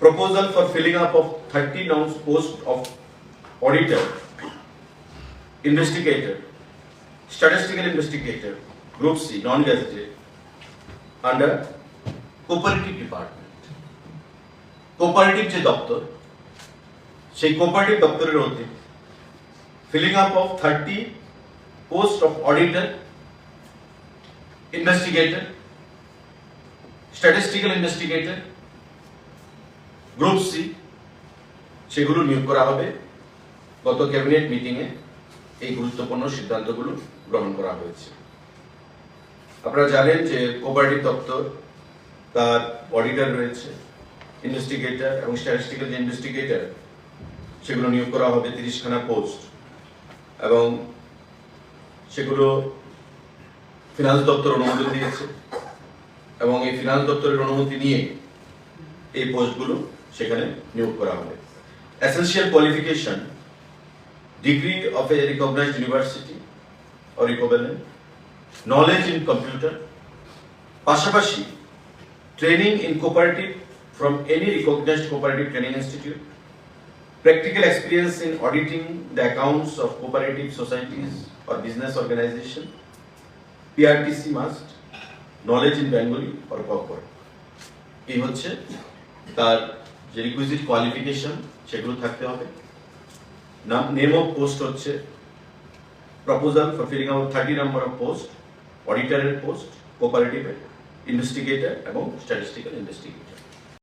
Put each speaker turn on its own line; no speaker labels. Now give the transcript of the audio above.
proposal for filling up of 30 nouns post of auditor, investigator, statistical investigator, group C, non-gazetted, under cooperative department. Cooperative যে দপ্তর সেই cooperative দপ্তরের অধীনে filling up of thirty post of auditor investigator statistical investigator group C, সেগুলো নিয়োগ করা হবে। গত ক্যাবিনেট মিটিংয়ে এই গুরুত্বপূর্ণ সিদ্ধান্তগুলো গ্রহণ করা হয়েছে। আপনারা জানেন যে কোপারেটিভ দপ্তর, তার অডিটর রয়েছে ইনভেস্টিগেটর এবং স্ট্যাটিস্টিক্যাল যে ইনভেস্টিগেটর সেগুলো নিয়োগ করা হবে তিরিশখানা পোস্ট এবং সেগুলো ফিনান্স দপ্তর অনুমোদন দিয়েছে এবং এই ফিনান্স দপ্তরের অনুমতি নিয়ে এই পোস্টগুলো সেখানে নিয়োগ করা হবে essential qualification degree of a recognized university or equivalent knowledge in computer পাশাপাশি training in cooperative from any recognized cooperative training institute, practical experience in auditing the accounts of cooperative societies or business organization, PRTC must, knowledge in Bengali or corporate. এই হচ্ছে তার যে requisite qualification সেগুলো থাকতে হবে। নাম name of post হচ্ছে proposal for filling out thirty number of post অডিটারের post কোপারেটিভের ইনভেস্টিগেটর এবং স্ট্যাটিস্টিক্যাল ইনভেস্টিগেটর